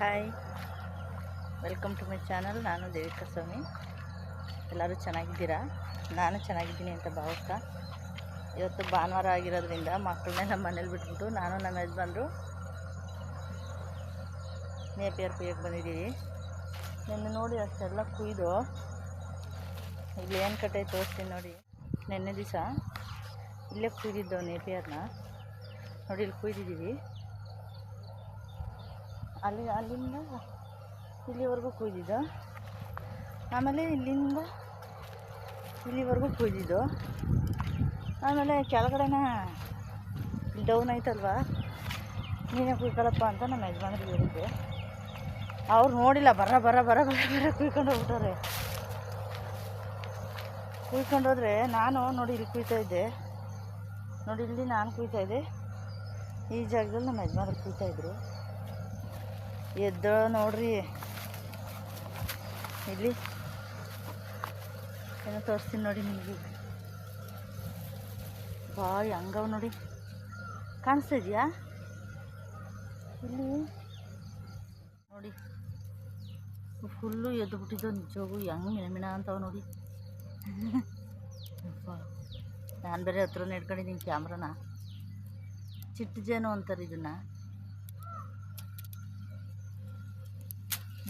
Hi. Welcome to my channel ನಾನು ದೇವಿಕಾ ಸ್ವಾಮಿ. ಎಲ್ಲರೂ ಚೆನ್ನಾಗಿದ್ದೀರಾ? ನಾನು ಚೆನ್ನಾಗಿದ್ದೀನಿ ಅಂತ ಭಾವಿಸ್ತಾ ಇವತ್ತು ಭಾನುವಾರ ಆಗಿರೋದ್ರಿಂದ ಮಕ್ಕಳನ್ನೇ ನಮ್ಮ ಮನೇಲಿ ಬಿಟ್ಬಿಟ್ಟು ನಾನು ನಮ್ಮ ಯಜಮಾನ್ರು ನೇಪಿಯರ್ ಕುಯ್ಯಕ್ಕೆ ಬಂದಿದ್ದೀವಿ. ನಿನ್ನೆ ನೋಡಿ ಅಷ್ಟೆಲ್ಲ ಕುಯ್ದು ಇಲ್ಲಿ ಏನು ಕಟ್ಟೆ ತೋರಿಸ್ತೀನಿ ನೋಡಿ. ನಿನ್ನೆ ದಿವಸ ಇಲ್ಲೇ ಕುಯ್ದಿದ್ದು ನೇಪಿಯರ್ನ. ನೋಡಿ, ಇಲ್ಲಿ ಕುಯ್ದಿದ್ದೀವಿ. ಅಲ್ಲಿ ಅಲ್ಲಿಂದ ಇಲ್ಲಿವರೆಗೂ ಕುಯ್ದಿದ್ದು ಆಮೇಲೆ ಇಲ್ಲಿಂದ ಇಲ್ಲಿವರೆಗೂ ಕುಯ್ದಿದ್ದು ಆಮೇಲೆ ಕೆಳಗಡೆನ ಡೌನ್ ಐತಲ್ವಾ? ನೀನೇ ಕುಯ್ಕೊಳಪ್ಪ ಅಂತ ನಮ್ಮ ಯಜಮಾನ್ರಿಗೆ ಹೇಳಿದ್ದೆ ಅವ್ರು ನೋಡಿಲ್ಲ, ಬರ ಬರ ಬರ ಬರ ಬರ ಕುಯ್ಕೊಂಡು ಹೋಗ್ಬಿಟ್ಟಾರೆ ಕುಯ್ಕೊಂಡು ಹೋದ್ರೆ ನಾನು ನೋಡಿ ಇಲ್ಲಿ ಕುಯ್ತಾ ಇದ್ದೆ. ನೋಡಿ ಇಲ್ಲಿ ನಾನು ಕುಯ್ತಾ ಇದ್ದೆ. ಈ ಜಾಗದಲ್ಲಿ ನಮ್ಮ ಯಜಮಾನ್ರು ಕುಯ್ತಾ ಎದ್ದೋ ನೋಡ್ರಿ. ಇಲ್ಲಿ. ಏನೋ ತೋರಿಸ್ತೀನಿ ನೋಡಿ ನಿಮಗೆ. ಭಾಳ ಹಂಗವ ನೋಡಿ. ಕಾಣಿಸ್ತಿದ್ಯಾ ಇಲ್ಲಿ. ನೋಡಿ. ಫುಲ್ಲು ಎದ್ದು ಬಿಟ್ಟಿದ್ದು ನಿಜವಾಗೂ ಹೆಂಗೆ ಮಿಣಮಿಣ ಅಂತವ ನೋಡಿ. ನಾನು ಬೇರೆ ಹತ್ರ ಇಟ್ಕೊಂಡಿದ್ದೀನಿ ಕ್ಯಾಮ್ರಾನ. ಚಿಟ್ಟು ಜೇನು ಅಂತಾರೆ ಇದನ್ನು.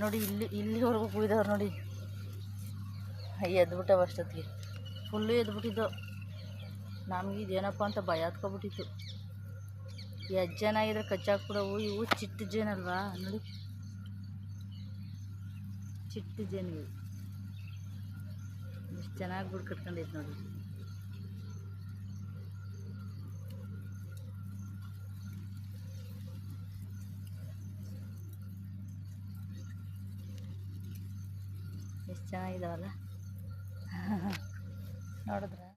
ನೋಡಿ, ಇಲ್ಲಿ, ಇಲ್ಲಿವರೆಗೂ ಕುಯ್ದವ್ರು ನೋಡಿ. ಎದ್ಬಿಟ್ಟವ ಅಷ್ಟೊತ್ತಿಗೆ ಫುಲ್ಲು ಎದ್ಬಿಟ್ಟಿದ್ದು. ನಮ್ಗೆ ಅಂತ ಭಯ ಹತ್ಕೊಬಿಟ್ಟಿತ್ತು. ಹೆಜ್ಜೆನಾಗಿದ್ರೆ ಕಚ್ಚಾಕ್ಬಿಡವು. ಇವು ಚಿಟ್ಟು ಜೇನಲ್ವಾ? ನೋಡಿ. ಚಿಟ್ಟು ಜೇನು. ಇವು ಚೆನ್ನಾಗಿ ಬಿಡ್ ಕಟ್ಕೊಂಡೈತೆ ನೋಡಿ. ಎಷ್ಟು ಚೆನ್ನಾಗಿದ್ದಾವಲ್ಲ ನೋಡಿದ್ರ.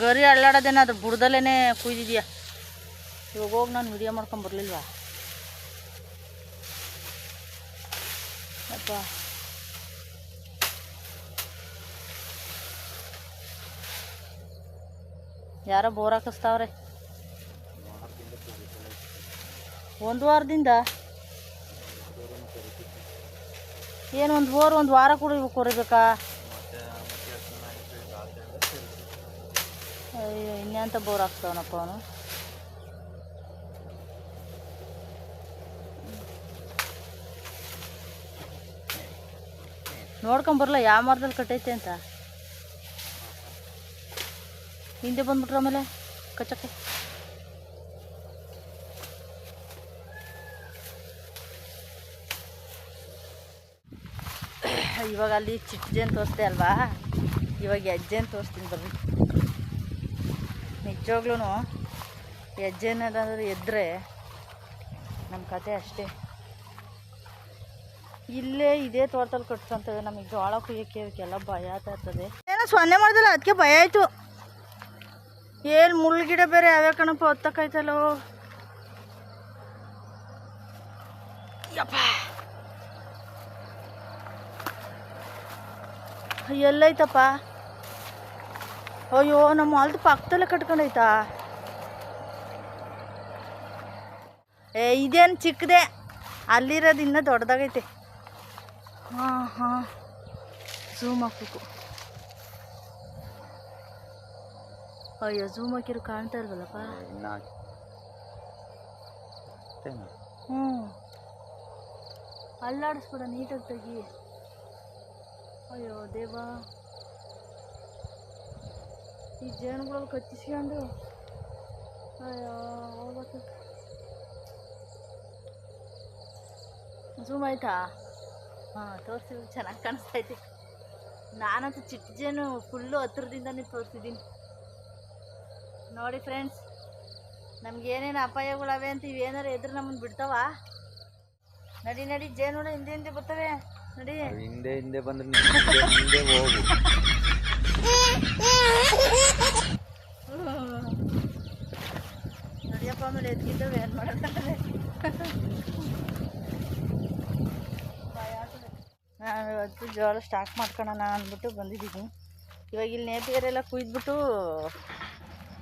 ಗರಿ ಅಳ್ಳಾಡೋದೇನ ಅದು ಬುಡದಲ್ಲೇ ಕುಯ್ದಿದ್ಯಾ? ಇವಾಗ ಹೋಗಿ ನಾನು ವಿಡಿಯೋ ಮಾಡ್ಕೊಂಡು ಬರಲಿಲ್ವಾ? ಅಪ್ಪ. ಯಾರೋ ಬೋರ್ ಹಾಕಿಸ್ತಾವ್ರೆ. ಒಂದು ವಾರದಿಂದ? ಏನು ಒಂದು ಬೋರ್ ಒಂದು ವಾರ ಕೂಡ ಕೊರಿಬೇಕಾ? ಇನ್ನೆಂತ ಬೋರ್ ಹಾಕ್ತಾವನಪ್ಪ ಅವನು? ನೋಡ್ಕೊಂಬರಲ್ಲ ಯಾವ ಮರದಲ್ಲಿ ಕಟ್ಟೈತೆ ಅಂತ? ಹಿಂದೆ ಬಂದ್ಬಿಟ್ರ ಆಮೇಲೆ? ಕಚ್ಚಕ್ಕೆ? ಇವಾಗ ಅಲ್ಲಿ ಚಿಟ್ಟಜೇನು ತೋರಿಸ್ದೆ ಅಲ್ವಾ? ಇವಾಗ ಅಜ್ಜೇನು ತೋರಿಸ್ತೀನಿ ಬರ್ರಿ. ನಿಜವಾಗ್ಲೂ ಹೆಜ್ಜೆನದಾದ್ರೂ ಎದ್ದರೆ ನಮ್ಮ ಕತೆ ಅಷ್ಟೇ. ಇಲ್ಲೇ ಇದೇ ತೋಟದಲ್ಲಿ ಕಟ್ಕೊಂತವೆ ನಮಗೆ ಜೋಳ ಕುಯ್ಯಕ್ಕೆ ಇವಕ್ಕೆಲ್ಲ ಭಯ ಆಗ್ತಾ ಏನೋ ಸೊನ್ನೆ ಮಾಡ್ದಲ್ಲ, ಅದಕ್ಕೆ ಭಯ ಆಯಿತು. ಏನು ಮುಳ್ಳುಗಿಡ ಬೇರೆ ಯಾವ್ಯಾವ ಕಣಪ್ಪ ಹೊತ್ತಕ್ಕಾಯ್ತಲ್ಲೋ ಯಪ್ಪ. ಎಲ್ಲೈತಪ್ಪ ಅಯ್ಯೋ ನಮ್ಮ ಹೊಲ್ದ ಪಕ್ಕದಲ್ಲೇ ಕಟ್ಕೊಂಡೈತಾ ಏ ಇದೇನು ಚಿಕ್ಕದೆ? ಅಲ್ಲಿರೋದು ಇನ್ನೂ ದೊಡ್ಡದಾಗೈತೆ. ಹಾಂ ಹಾಂ. ಝೂಮ್ ಹಾಕ್ಬೇಕು. ಅಯ್ಯೋ ಝೂಮ್ ಹಾಕಿರೋ ಕಾಣ್ತಾ ಇಲ್ವಲ್ಲಪ್ಪ ಹ್ಞೂ ಅಲ್ಲಾಡಿಸ್ಬಿಡ ನೀಟಾಗಿ ತೆಗಿ. ಅಯ್ಯೋ ದೇವಾ ಈ ಜೇನುಗಳಲ್ಲಿ ಕಚ್ಚಿಸ್ಕೊಂಡು. ಅಯ್ಯೋ ಹೋಗ್ಬೇಕು. ಝೂಮ್ ಆಯ್ತಾ? ಹಾಂ ತೋರಿಸಿ ಚೆನ್ನಾಗಿ ಕಾಣಿಸ್ತೈತಿ ನಾನಂತೂ ಚಿಕ್ಕ ಜೇನು ಫುಲ್ಲು ಹತ್ತಿರದಿಂದನೇ ತೋರಿಸಿದ್ದೀನಿ. ನೋಡಿ ಫ್ರೆಂಡ್ಸ್ ನಮ್ಗೇನೇನು ಅಪಾಯಗಳವೆ ಅಂತ ಇವೇನಾರು ಎದುರು ನಮ್ಮನ್ನು ಬಿಡ್ತಾವ? ನಡಿ ನಡಿ ಜೇನು ಹಿಂದೆ ಹಿಂದೆ ಬರ್ತವೆ. ನಡಿ. ಹಿಂದೆ ಹಿಂದೆ ಬಂದ್ರೆ ಹಿಂದೆ ಹೋಗು. ನಡಿಯಪ್ಪ, ಆಮೇಲೆ ಎದ್ಗಿದ್ದವೆ ಏನು ಮಾಡೋಕ್ಕಂತವೆ ನಾನು ಇವತ್ತು ಜೋಳ ಸ್ಟಾಕ್ ಮಾಡ್ಕೊಳ್ಳೋಣ ಅಂದ್ಬಿಟ್ಟು ಬಂದಿದ್ದೀನಿ ಇವಾಗ ಇಲ್ಲಿ ನೇಪಿಯರೆಲ್ಲ ಕುಯ್ದ್ಬಿಟ್ಟು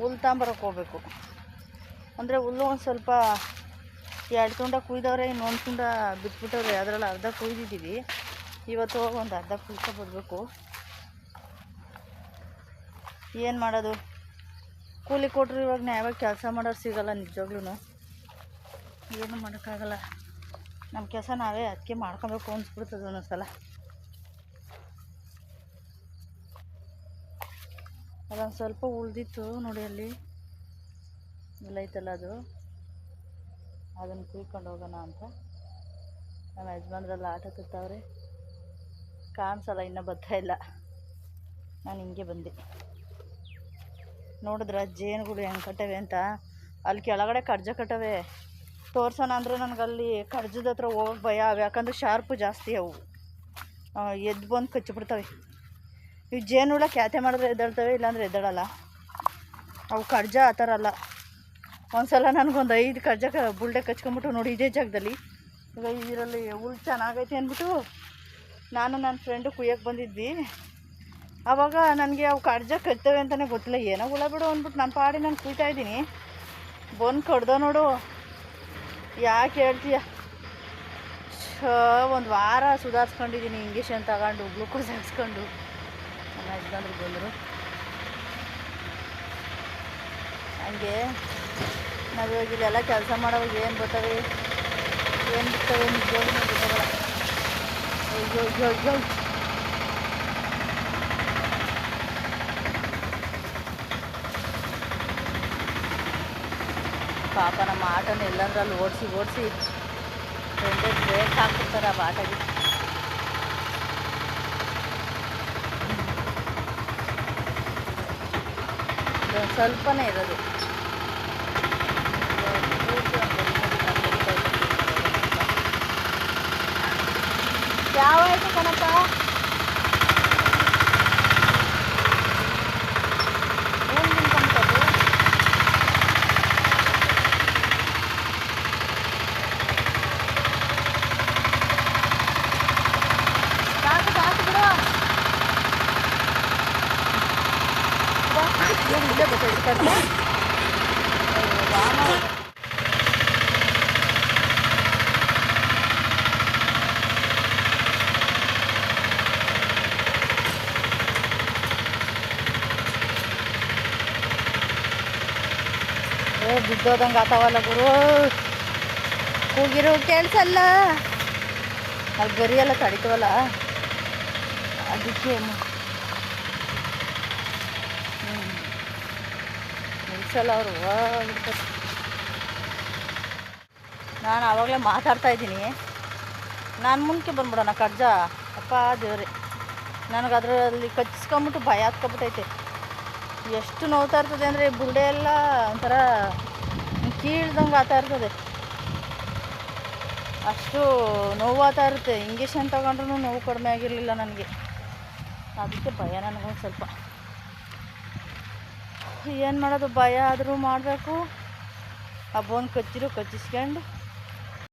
ಹುಲ್ಲು ತಾಂಬರಕ್ಕೆ ಹೋಗ್ಬೇಕು. ಅಂದರೆ ಹುಲ್ಲು ಒಂದು ಸ್ವಲ್ಪ ಎರಡು ತುಂಡ ಕುಯ್ದವ್ರೆ, ಇನ್ನೊಂದು ತುಂಡ ಬಿಟ್ಬಿಟ್ಟವ್ರೆ. ಅದರಲ್ಲಿ ಅರ್ಧ ಕುಯ್ದಿದ್ದೀವಿ ಇವತ್ತು ಹೋಗಿ ಒಂದು ಅರ್ಧ ಕುಯ್ಕೊ ಬರಬೇಕು. ಏನು ಮಾಡೋದು? ಕೂಲಿ ಕೊಟ್ಟರು ಇವಾಗ ನ್ಯಾಯವಾಗಿ ಕೆಲಸ ಮಾಡೋರು ಸಿಗಲ್ಲ ನಿಜವಾಗ್ಲೂ ಏನು ಮಾಡೋಕ್ಕಾಗಲ್ಲ. ನಮ್ಮ ಕೆಲಸ ನಾವೇ ಅದಕ್ಕೆ ಮಾಡ್ಕೊಬೇಕು ಅನಿಸ್ಬಿಡ್ತದೆ ಒಂದೊಂದ್ಸಲ. ಅದೊಂದು ಸ್ವಲ್ಪ ಉಳ್ದಿತ್ತು ನೋಡಿ ಅಲ್ಲಿ. ಇಲ್ಲೈತಲ್ಲ ಅದು. ಅದನ್ನು ಕುಯ್ಕೊಂಡು ಹೋಗೋಣ ಅಂತ. ನಮ್ಮ ಯಜಮಾನ್ರೆಲ್ಲ ಆಟ ತುತ್ತವ್ರೆ ಕಾಣಿಸಲ್ಲ, ಇನ್ನೂ ಬರ್ತಾ ಇಲ್ಲ. ನಾನು ಹಿಂಗೆ ಬಂದೆ. ನೋಡಿದ್ರ ಜೇನುಗಳು ಹೆಂಗೆ ಕಟ್ಟವೆ ಅಂತ. ಅಲ್ಲಿ ಕೆಳಗಡೆ ಕಡ್ಜ ಕಟ್ಟವೆ. ತೋರ್ಸೋಣ ಅಂದ್ರೆ ನನಗೆ ಅಲ್ಲಿ ಕಡ್ಜದ ಹತ್ರ ಹೋಗಕ್ಕೆ ಭಯ ಅವು, ಯಾಕಂದ್ರೆ ಶಾರ್ಪು ಜಾಸ್ತಿ ಅವು. ಎದ್ದು ಬಂದು ಕಚ್ಚಿಬಿಡ್ತವೆ ಇವು ಜೇನುಳ ಕ್ಯಾತೆ ಮಾಡಿದ್ರೆ ಎದ್ದೇಳ್ತವೆ, ಇಲ್ಲಾಂದ್ರೆ ಎದ್ದೇಳಲ್ಲ. ಅವು ಕಡ್ಜ ಆ ಥರ ಅಲ್ಲ. ಒಂದ್ಸಲ ನನಗೊಂದು ಐದು ಕಡ್ಜ ಕ, ಬುಲ್ಡೆ ಕಚ್ಕೊಂಬಿಟ್ಟು ನೋಡಿ ಇದೇ ಜಾಗದಲ್ಲಿ. ಈಗ ಇದರಲ್ಲಿ ಹುಲ್ ಚೆನ್ನಾಗೈತೆ ಅಂದ್ಬಿಟ್ಟು ನಾನು ನನ್ನ ಫ್ರೆಂಡು ಕುಯ್ಯಕ್ಕೆ ಬಂದಿದ್ವಿ. ಆವಾಗ ನನಗೆ ಅವು ಕಡ್ಜ ಕಟ್ತವೆ ಅಂತಲೇ ಗೊತ್ತಿಲ್ಲ. ಏನೋ ಹುಳ ಬಿಡು ಅಂದ್ಬಿಟ್ಟು ನನ್ನ ಪಾಡಿ ನಾನು ಕುಯ್ತಾ ಇದ್ದೀನಿ. ಬಂದು ಕಡ್ದೋ ನೋಡು. ಯಾಕೆ ಹೇಳ್ತೀಯ? ಒಂದು ವಾರ ಸುಧಾರಿಸ್ಕೊಂಡಿದ್ದೀನಿ ಇಂಜೆಕ್ಷನ್ ತಗೊಂಡು, ಗ್ಲೂಕೋಸ್ ಹಾಕ್ಸ್ಕೊಂಡು. ನನ್ನ ಯಜಮಾನ್ರು ಬಂದರು. ಹಂಗೆ ನಾವು ಇವಾಗ ಇಲ್ಲೆಲ್ಲ ಕೆಲಸ ಮಾಡೋವಾಗ ಏನು ಬರ್ತವೆ? ಏನು ಬಿಡ್ತವೆ ನಿಜವಾಗ್ಲೂ ಅಯ್ಯೋ ಅಯ್ಯೋ ಅಯ್ಯೋ. ಪಾಪ ನಮ್ಮ ಆಟನ ಎಲ್ಲಂದ್ರೆ ಅಲ್ಲಿ ಓಡಿಸಿ ಓಡಿಸಿ ಫ್ರೆಂಡೇ ಬ್ರೇಕ್ ಹಾಕ್ಬಿಡ್ತಾರೆ ಆ ಆಟಗೆ ಸ್ವಲ್ಪನೇ ಇರೋದು. ಯಾವ ಆಯ್ತು ಏನು ನಿಮ್ಗೆ ಆಯ್ತು ಇಟ್ಕೊಳ್ತೆ ಏ ಬಿದ್ದೋದಂಗೆ ಆತಾವಲ್ಲ ಗುರು. ಕೂಗಿರು ಕೇಳಿಸಲ್ಲ ಅಲ್ಲಿ. ಗರಿಯೆಲ್ಲ ತಡಿತವಲ್ಲ. ಅದಕ್ಕೆ ಮ- ಹ್ಮ್. ನಿಲ್ಸಲ್ಲ ಅವರು. ನಾನು ಆವಾಗಲೇ ಮಾತಾಡ್ತಾ ಇದ್ದೀನಿ. ನಾನು ಮುಂದಕ್ಕೆ ಬಂದ್ಬಿಡೋಣ ಕಡ್ಜ ಅಪ್ಪ, ದೇವ್ರಿ. ನನಗೆ ಅದರಲ್ಲಿ ಕಚ್ಚಿಸ್ಕೊಂಬಿಟ್ಟು ಭಯ ಹತ್ಕೊಬಿಟ್ಟೈತೆ. ಎಷ್ಟು ನೋವ್ತಾ ಇರ್ತದೆ ಅಂದರೆ ಬುರುಡೆ ಎಲ್ಲ ಒಂಥರ ಕೀಳ್ದಂಗೆ ಆಗ್ತಾ ಇರ್ತದೆ. ಅಷ್ಟು ನೋವಾಗ್ತಾ ಇರುತ್ತೆ. ಇಂಜೆಕ್ಷನ್ ತಗೊಂಡ್ರೂ ನೋವು ಕಡಿಮೆ ಆಗಿರಲಿಲ್ಲ ನನಗೆ. ಅದಕ್ಕೆ ಭಯ ನನಗೊಂದು ಸ್ವಲ್ಪ. ಏನು ಮಾಡೋದು ಭಯ ಆದರೂ ಮಾಡಬೇಕು. ಹಬ್ಬವನ್ನು ಕಚ್ಚಿರು ಕಚ್ಚಿಸ್ಕೊಂಡು.